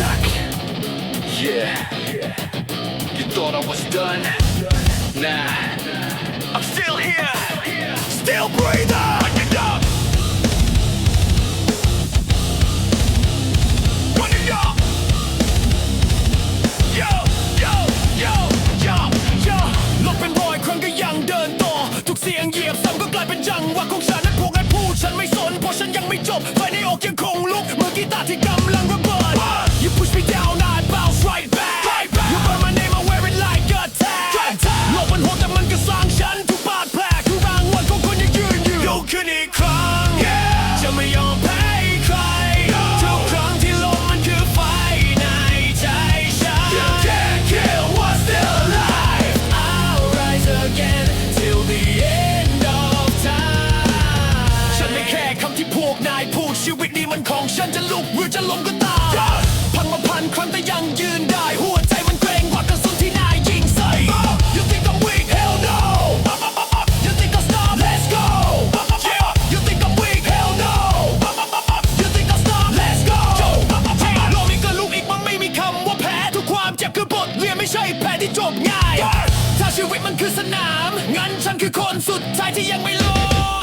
Knock. Yeah. yeah. You thought I was done? Nah. I'm still here. Still breathing. คือสนาม งั้นฉันคือคนสุดท้ายที่ยังไม่ลง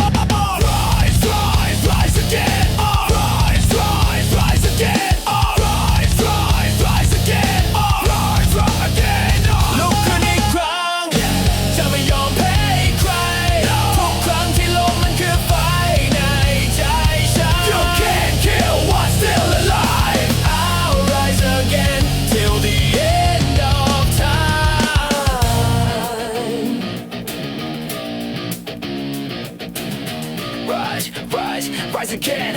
rise, rise, rise again.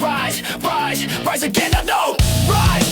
Rise, rise, rise again. I know, rise.